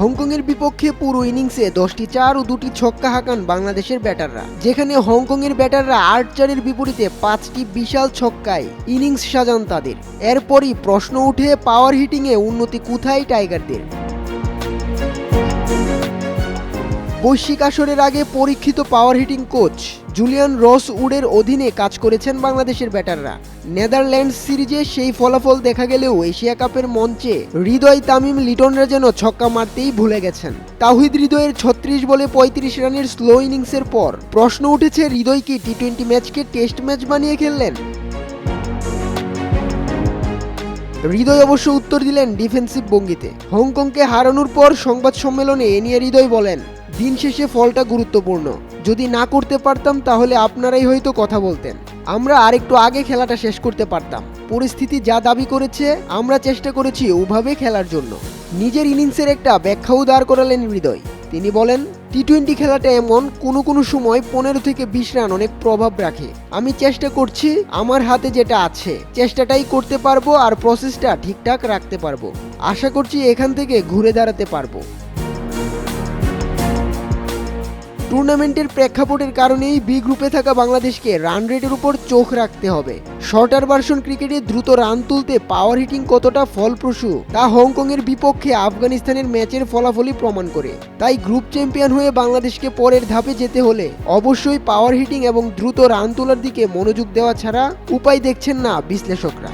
হংকংয়ের বিপক্ষে পুরো ইনিংসে দশটি চার ও দুটি ছক্কা হাঁকান বাংলাদেশের ব্যাটাররা। যেখানে হংকংয়ের ব্যাটাররা আট চারের বিপরীতে পাঁচটি বিশাল ছক্কায় ইনিংস সাজান তাদের। এরপরই প্রশ্ন উঠে পাওয়ার হিটিংয়ে উন্নতি কোথায় টাইগারদের? বৈশ্বিক আসরের আগে পরীক্ষিত পাওয়ার হিটিং কোচ জুলিয়ান রস উডের অধীনে কাজ করেছেন বাংলাদেশের ব্যাটাররা। নেদারল্যান্ডস সিরিজে সেই ফলাফল দেখা গেলেও এশিয়া কাপের মঞ্চে হৃদয় তামিম লিটনরা যেন ছক্কা মারতেই ভুলে গেছেন। তাহিদ হৃদয়ের ছত্রিশ বলে পঁয়ত্রিশ রানের স্লো ইনিংসের পর প্রশ্ন উঠেছে, হৃদয় কি টি টোয়েন্টি ম্যাচকে টেস্ট ম্যাচ বানিয়ে খেললেন? হৃদয় অবশ্য উত্তর দিলেন ডিফেন্সিভ ভঙ্গিতে। হংকংকে হারানোর পর সংবাদ সম্মেলনে এ নিয়ে হৃদয় বলেন দিন শেষে ফলটা গুরুত্বপূর্ণ। যদি না করতে পারতাম, তাহলে আপনারাই হয়তো কথা বলতেন। আমরা আরেকটু আগে খেলাটা শেষ করতে পারতাম। পরিস্থিতি যা দাবি করেছে, আমরা চেষ্টা করেছি ওভাবে খেলার জন্য। নিজের ইনিংসের একটা ব্যাখ্যাও দাঁড় করালেন হৃদয়। তিনি বলেন টি টোয়েন্টি খেলাটা এমন কোনো কোনো সময় পনেরো থেকে বিশ রান অনেক প্রভাব রাখে। আমি চেষ্টা করছি, আমার হাতে যেটা আছে, চেষ্টাটাই করতে পারব আর প্রসেসটা ঠিকঠাক রাখতে পারব। আশা করছি এখান থেকে ঘুরে দাঁড়াতে পারব। টুর্নামেন্টের প্রেক্ষাপটের কারণেই বি গ্রুপে থাকা বাংলাদেশকে রান রেটের উপর চোখ রাখতে হবে। শর্টার ভার্সন ক্রিকেটে দ্রুত রান তুলতে পাওয়ার হিটিং কতটা ফলপ্রসূ, তা হংকংয়ের বিপক্ষে আফগানিস্তানের ম্যাচের ফলাফলই প্রমাণ করে। তাই গ্রুপ চ্যাম্পিয়ন হয়ে বাংলাদেশকে পরের ধাপে যেতে হলে অবশ্যই পাওয়ার হিটিং এবং দ্রুত রান তোলার দিকে মনোযোগ দেওয়া ছাড়া উপায় দেখছেন না বিশ্লেষকরা।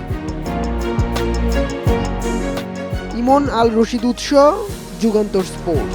ইমন আল রশিদ উৎস, যুগান্তর স্পোর্ট